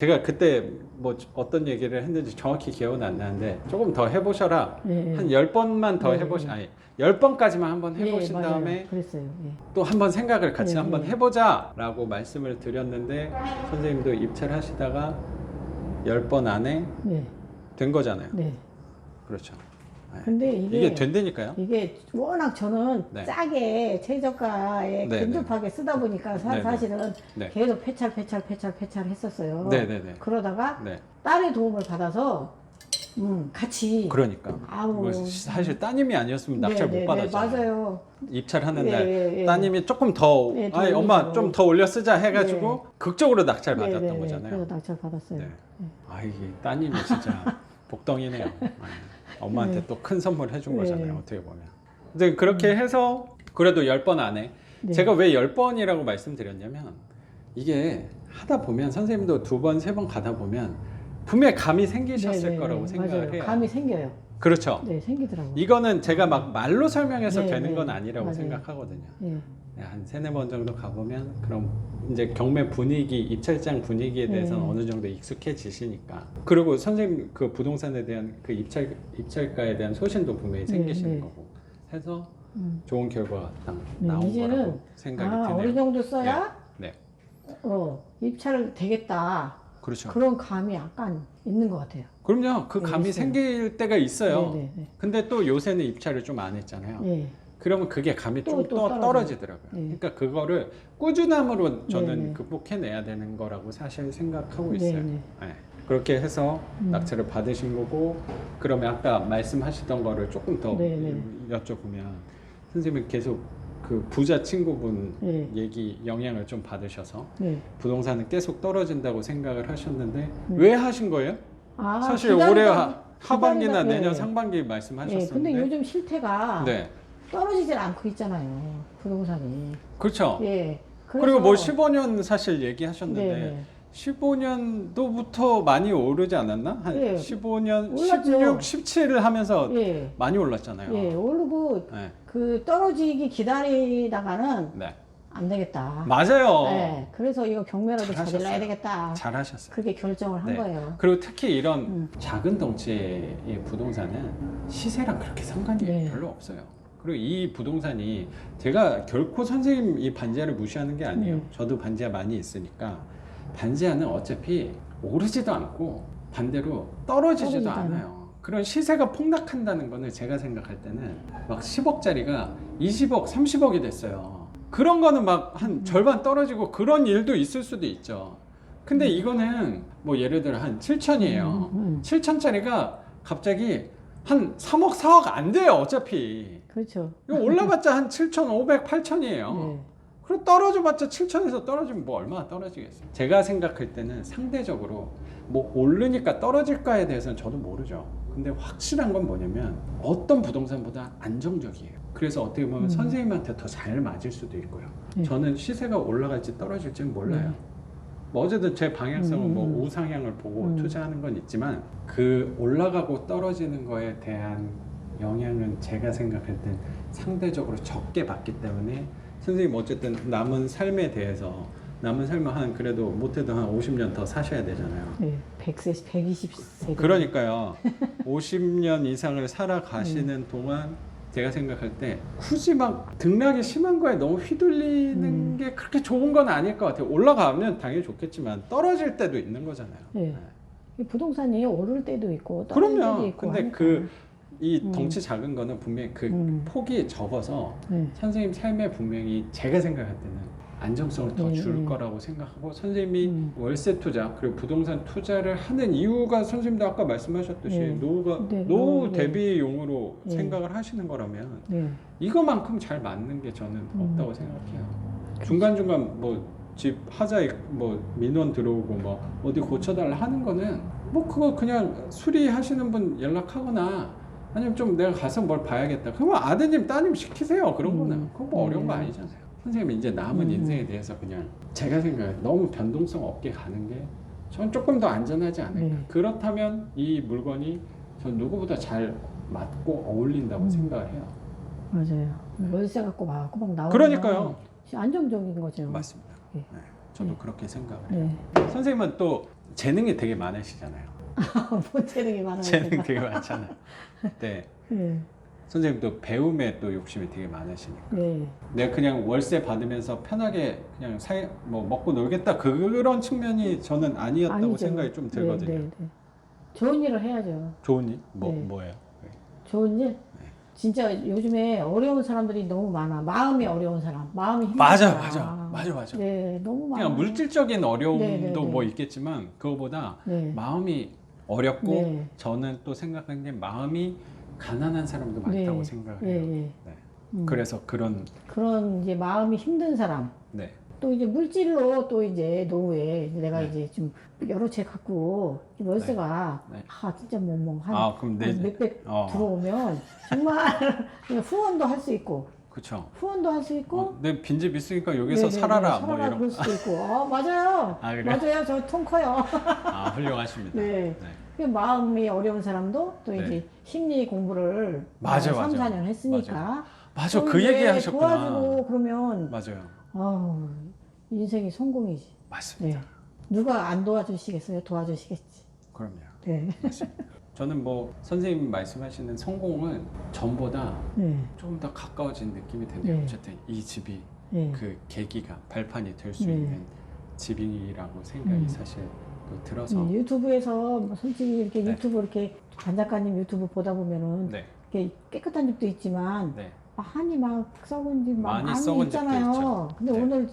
제가 그때 뭐 어떤 얘기를 했는지 정확히 기억은 안 나는데 조금 더 해보셔라. 예, 예. 한 10번만 더 네, 해보시, 네. 아니, 10번까지만 한번 해보신 예, 맞아요. 다음에 그랬어요. 예. 또 한번 생각을 같이 네, 한번 네. 해보자 라고 말씀을 드렸는데 선생님도 입찰 하시다가 10번 안에 네. 된 거잖아요. 네. 그렇죠. 네. 근데 이게 이게 된다니까요. 이게 워낙 저는 네. 짜게 최저가에 네, 근접하게 쓰다 보니까 사, 네, 네. 사실은 네. 계속 패찰 패찰 패찰 패찰 했었어요. 네 네 네. 그러다가 네. 딸의 도움을 받아서 음, 같이 그러니까. 아우. 이거 사실 따님이 아니었으면 낙찰 네, 못 네, 네, 받았잖아요. 맞아요. 입찰하는 예, 날 예, 예. 따님이 조금 더 네, 더 아니 엄마. 좀 더 올려 쓰자 해가지고 극적으로 낙찰 네, 받았던 네, 네. 거잖아요. 그래서 낙찰 받았어요. 네. 아 이게 따님이 진짜 복덩이네요. 네. 엄마한테 또 큰 선물 해준 네. 거잖아요. 어떻게 보면. 근데 그렇게 해서 그래도 10번 안에 네. 제가 왜 10번이라고 말씀드렸냐면 이게 하다 보면 선생님도 두 번, 세 번 가다 보면 분명히 감이 생기셨을 네, 네, 거라고 네. 생각을 맞아요. 해요. 감이 생겨요. 그렇죠. 네, 생기더라고요. 이거는 제가 막 말로 설명해서 네, 되는 네. 건 아니라고 맞아요. 생각하거든요. 예. 네, 한 세네 번 정도 가보면 그럼 이제 경매 분위기, 입찰장 분위기에 대해서 는 네. 어느 정도 익숙해지시니까 그리고 선생님 그 부동산에 대한 그 입찰 입찰가에 대한 소신도 분명히 네, 생기시는 네. 거고 해서 음. 좋은 결과가 딱 네, 나온 이제는 거라고 생각이 아, 어느 드네요. 정도 써야 네, 어, 입찰 되겠다. 그렇죠. 그런 감이 약간 있는 것 같아요. 그럼요. 그 네, 감이 있어요. 생길 때가 있어요. 네, 네, 근데 또 요새는 입찰을 좀 안 했잖아요. 네. 네. 그러면 그게 감이 또, 좀또또 떨어져요. 떨어지더라고요. 네. 그러니까 그거를 꾸준함으로 저는 네, 네. 극복해내야 되는 거라고 사실 생각하고 네, 있어요. 네. 네. 그렇게 해서 음. 낙찰을 받으신 거고 그러면 아까 말씀하시던 거를 조금 더 네, 네. 여쭤보면 선생님이 계속 그 부자 친구분 네. 얘기 영향을 좀 받으셔서 네. 부동산은 계속 떨어진다고 생각을 하셨는데 네. 왜 하신 거예요? 아, 사실 기다리다- 올해 하, 하반기나 기다리다- 내년 네. 상반기 네, 말씀하셨는데 근데 요즘 실태가 네 떨어지질 않고 있잖아요. 부동산이. 그렇죠. 예. 그리고 뭐 그래서- 15년 사실 얘기하셨는데 네, 네. 15년도부터 많이 오르지 않았나? 한 예. 15년, 올랐죠. 16, 17을 하면서 예. 많이 올랐잖아요. 예, 오르고 네. 그 떨어지기 기다리다가는 네. 안 되겠다. 맞아요. 네, 그래서 이거 경매라도 잘하셨어요. 저질러야 되겠다. 잘하셨어요. 그렇게 결정을 한 네. 거예요. 그리고 특히 이런 음. 작은 덩치의 이 부동산은 시세랑 그렇게 상관이 네. 별로 없어요. 그리고 이 부동산이 제가 결코 선생님 이 반지하를 무시하는 게 아니에요. 음. 저도 반지하 많이 있으니까 반지하는 어차피 오르지도 않고 반대로 떨어지지도 떨어지지도 않아요. 그런 시세가 폭락한다는 거는 제가 생각할 때는 막 10억짜리가 20억, 30억이 됐어요. 그런 거는 막 음. 한 절반 떨어지고 그런 일도 있을 수도 있죠. 근데 이거는 뭐 예를 들어 한 7천이에요. 음, 음. 7천짜리가 갑자기 한 3억, 4억 안 돼요, 어차피. 그렇죠. 이거 올라봤자 한 7,500, 8천이에요. 네. 그리고 떨어져봤자 7천에서 떨어지면 뭐 얼마나 떨어지겠어요. 제가 생각할 때는 상대적으로 뭐 오르니까 떨어질까에 대해서는 저도 모르죠. 근데 확실한 건 뭐냐면 어떤 부동산보다 안정적이에요. 그래서 어떻게 보면 음. 선생님한테 더 잘 맞을 수도 있고요. 네. 저는 시세가 올라갈지 떨어질지는 몰라요. 네. 뭐 어쨌든 제 방향성은 음, 뭐 음. 우상향을 보고 음. 투자하는 건 있지만 그 올라가고 떨어지는 거에 대한 영향은 제가 생각할 땐 상대적으로 적게 받기 때문에 선생님 어쨌든 남은 삶에 대해서 남은 삶을 한 그래도 못해도 한 50년 더 사셔야 되잖아요. 네. 100세, 120세. 그러니까요. 50년 이상을 살아가시는 음. 동안 제가 생각할 때 굳이 막 등락이 심한 거에 너무 휘둘리는 음. 게 그렇게 좋은 건 아닐 것 같아요. 올라가면 당연히 좋겠지만 떨어질 때도 있는 거잖아요. 네. 이 부동산이 오를 때도 있고 떨어질 때도 그럼요. 있고 근데 하니까. 그이 음. 덩치 작은 거는 분명히 그 음. 폭이 적어서 네. 선생님 삶에 분명히 제가 생각할 때는 안정성을 더 네, 줄 네. 거라고 생각하고 선생님이 음. 월세 투자 그리고 부동산 투자를 하는 이유가 선생님도 아까 말씀하셨듯이 네. 노후가 네, 노후 노후, 네. 대비용으로 네. 생각을 하시는 거라면 네. 이거만큼 잘 맞는 게 저는 음. 없다고 생각해요. 중간 중간 뭐 집 하자 뭐 민원 들어오고 뭐 어디 고쳐달라 하는 거는 뭐 그거 그냥 수리하시는 분 연락하거나 아니면 좀 내가 가서 뭘 봐야겠다. 그러면 아드님 따님 시키세요. 그런 음. 거는 그거 뭐 어려운 거 네. 아니잖아요. 선생님 이제 남은 음. 인생에 대해서 그냥 제가 생각해 너무 변동성 없게 가는 게 전 조금 더 안전하지 않을까. 네. 그렇다면 이 물건이 전 누구보다 잘 맞고 어울린다고 음. 생각을 해요. 맞아요. 월세 갖고 막 꼬박 나오면 그러니까요. 안정적인 거죠. 맞습니다. 예. 네, 저도 네. 그렇게 생각을 해요. 네. 선생님은 또 재능이 되게 많으시잖아요. 뭐 재능이 많아요. 재능. 되게 많잖아요. 네. 예, 선생님도 배움에 또 욕심이 되게 많으시니까. 예. 내가 그냥 월세 받으면서 편하게 그냥 사, 뭐 먹고 놀겠다 그런 측면이 저는 아니었다고 아니죠. 생각이 좀 들거든요. 네, 네, 네. 좋은 일을 해야죠. 좋은 일? 뭐 네. 뭐예요? 좋은 일? 네. 진짜 요즘에 어려운 사람들이 너무 많아. 마음이 어려운 사람, 마음이 힘든 맞아, 사람. 맞아, 맞아, 맞아. 네, 너무 많아. 그냥 물질적인 어려움도 네, 네, 네. 뭐 있겠지만 그거보다 네. 마음이 어렵고 네. 저는 또 생각하는 게 마음이 가난한 사람도 많다고 네. 생각해요. 예, 예. 네. 음. 그래서 그런 그런 이제 마음이 힘든 사람. 네. 또 이제 물질로 또 이제 노후에 내가 네. 이제 좀 여러 채 갖고 월세가 네. 네. 아 진짜 뭐뭐한 아 그럼 내 몇백 어. 들어오면 정말 후원도 할 수 있고 그쵸. 후원도 할 수 있고 어, 내 빈집 있으니까 여기서 네네네, 살아라 뭐 살아라 이런. 그럴 수도 있고 어, 맞아요 아, 그래요? 맞아요 저 통 커요 아 훌륭하십니다. 네. 그 마음이 어려운 사람도 또 네. 이제 심리 공부를 맞아, 3, 맞아. 4년 했으니까 맞아 또그 얘기 하셨구나. 도와주고 그러면 맞아요. 아우 인생이 성공이지 맞습니다. 네. 누가 안 도와주시겠어요? 도와주시겠지. 그럼요. 네. 맞습니다. 저는 뭐 선생님 말씀하시는 성공은 전보다 네. 조금 더 가까워진 느낌이 드네요. 네. 어쨌든 이 집이 네. 그 계기가 발판이 될 수 네. 있는 집이라고 생각이 음. 사실 또 들어서 네, 유튜브에서 뭐 솔직히 이렇게 네. 유튜브 이렇게 반 작가님 유튜브 보다 보면은 네, 이렇게 깨끗한 집도 있지만 네, 많이 막 썩은 집 막 많이 많이, 썩은 집도 있잖아요. 있죠. 근데 네. 오늘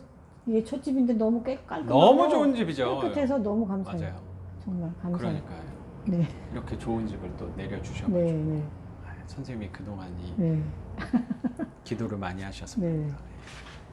이게 첫 집인데 너무 깨 깔끔하고 너무 좋은 집이죠. 깨끗해서 너무 감사해요. 맞아요. 정말 감사해요. 그러니까요. 네. 이렇게 좋은 집을 또 내려주셔가지고 네, 네, 아, 선생님이 그동안 이 네, 기도를 많이 하셔서 네. 그런가.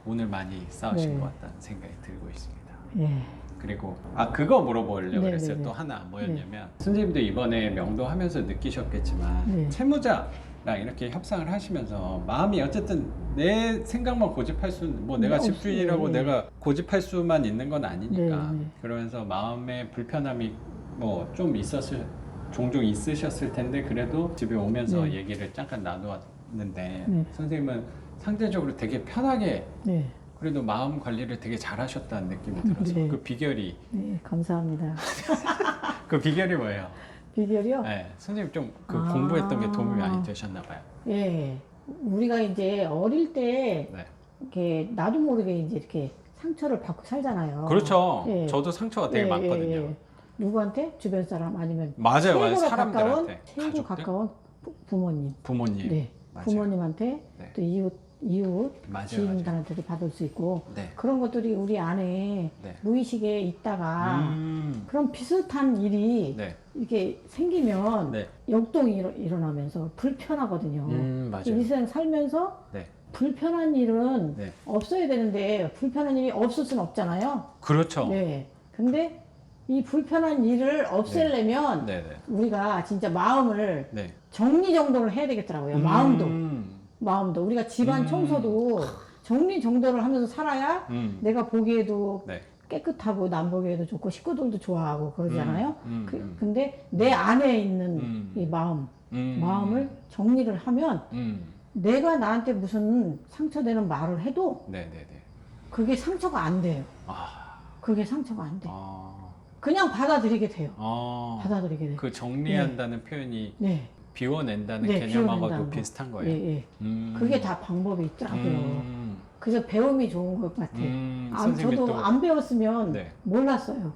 오늘 많이 싸우신 네. 것 같다는 생각이 들고 있습니다. 예. 그리고 아 그거 물어보려고 네, 그랬어요. 네, 네. 또 하나 뭐였냐면 선생님도 이번에 명도하면서 느끼셨겠지만 네. 채무자랑 이렇게 협상을 하시면서 마음이 어쨌든 내 생각만 고집할 수는 뭐 내가 네, 집주인이라고 없- 네. 내가 고집할 수만 있는 건 아니니까 네, 네. 그러면서 마음의 불편함이 뭐 좀 있었을 종종 있으셨을 텐데 그래도 집에 오면서 네. 얘기를 잠깐 나누었는데 네. 선생님은 상대적으로 되게 편하게 네. 그래도 마음 관리를 되게 잘하셨다는 느낌이 들어서 네. 그 비결이 네, 감사합니다. 그 비결이 뭐예요? 비결이요? 네, 선생님 좀 그 아. 공부했던 게 도움이 많이 되셨나 봐요. 예. 우리가 이제 어릴 때 네. 이렇게 나도 모르게 이제 이렇게 상처를 받고 살잖아요. 그렇죠. 예. 저도 상처가 되게 예, 많거든요. 예, 예. 누구한테? 주변 사람 아니면 맞아요, 맞아요. 최고로 사람들한테 가까운 최고 가족들, 가까운 부- 부모님. 부모님. 네. 맞아요. 부모님한테 네. 또 이웃 이웃 맞아요. 지인들한테도 받을 수 있고 네. 그런 것들이 우리 안에 네. 무의식에 있다가 음. 그런 비슷한 일이 네. 이렇게 생기면 네. 역동이 일어, 일어나면서 불편하거든요. 음, 맞아요. 이 세상 살면서 네. 불편한 일은 네. 없어야 되는데 불편한 일이 없을 수는 없잖아요. 그렇죠. 네. 근데 이 불편한 일을 없애려면 네, 네. 우리가 진짜 마음을 네. 정리정돈을 해야 되겠더라고요. 마음도. 음. 마음도. 우리가 집안 음. 청소도 정리정돈을 하면서 살아야 음. 내가 보기에도 네. 깨끗하고 남 보기에도 좋고 식구들도 좋아하고 그러잖아요. 음, 그, 음. 근데 내 안에 있는 음. 이 마음, 음. 마음을 정리를 하면 음. 내가 나한테 무슨 상처되는 말을 해도 네, 네, 네. 그게 상처가 안 돼요. 아. 그게 상처가 안 돼. 아. 그냥 받아들이게 돼요. 아. 받아들이게 돼요. 그 정리한다는 표현이 네. 비워낸다는 네, 개념하고도 비워낸다는 거. 비슷한 거예요. 예, 예. 음. 그게 다 방법이 있더라고요. 음. 그래서 배움이 좋은 것 같아요. 음. 아, 선생님이 저도 또 안 배웠으면 네. 몰랐어요.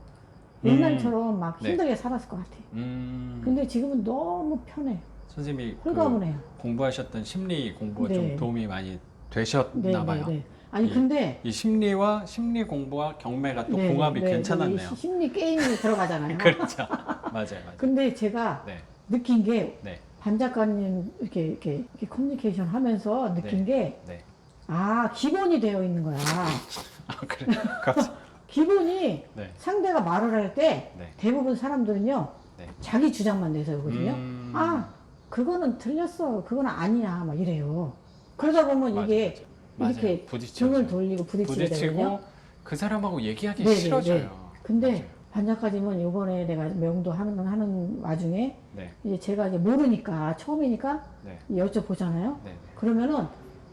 음. 옛날처럼 막 네. 힘들게 살았을 것 같아요. 음. 근데 지금은 너무 편해. 선생님이 그 홀가분해요. 공부하셨던 심리 공부 가 좀 네. 도움이 많이 되셨나 봐요. 네. 아니 이- 근데 이 심리와 심리 공부와 경매가 또 네, 궁합이 네, 괜찮았네요. 이 심리 게임이 들어가잖아요. 그렇죠. 맞아요, 맞아요. 근데 제가 네, 느낀 게 네, 반 작가님 이렇게, 이렇게 이렇게 커뮤니케이션 하면서 느낀 게 네. 아 기본이 되어 있는 거야. 아 그래. 갑자기. 기본이 네, 상대가 말을 할 때 네. 대부분 사람들은요 네. 자기 주장만 내세우거든요. 음. 아 그거는 틀렸어. 그건 아니야. 막 이래요. 그러다 보면 맞아요, 이게 맞아요. 이렇게 부딪히죠. 등을 돌리고 되거든요. 부딪히고 그 사람하고 얘기하기 네, 네, 싫어져요. 네. 근데 맞아요. 반작가님은 요번에 내가 명도 하는 하는 와중에 네, 이제 제가 이제 모르니까 처음이니까 네, 여쭤보잖아요. 네, 그러면은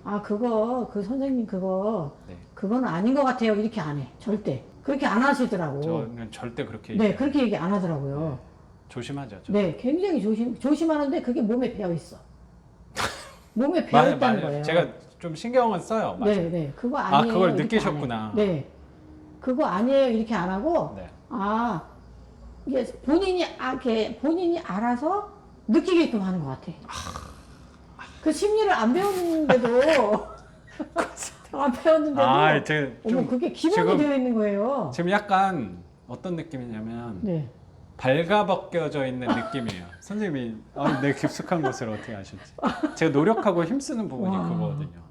아 그거 그 선생님 그거 네. 그거는 아닌 것 같아요. 이렇게 안 해. 절대. 그렇게 안 하시더라고. 저는 절대 그렇게 네, 얘기- 그렇게 얘기 안 하더라고요. 조심하죠. 저. 네, 굉장히 조심 조심하는데 그게 몸에 배어 있어. 몸에 배어 맞아요, 있다는 맞아요. 거예요. 제가 좀 신경은 써요. 맞아요. 네, 네, 그거 아, 아니에요. 그걸 이렇게 느끼셨구나. 네, 그거 아니에요. 이렇게 안 하고 네. 아 이게 본인이 아, 이렇게 본인이 알아서 느끼게끔 하는 것 같아. 그 심리를 안 배웠는데도 안 배웠는데도 아, 제가 어머 좀 그게 기본이 지금 되어 있는 거예요. 지금 약간 어떤 느낌이냐면 네. 발가벗겨져 있는 느낌이에요. 선생님이 아, 내 깊숙한 것을 어떻게 아셨지? 제가 노력하고 힘쓰는 부분이 와. 그거거든요.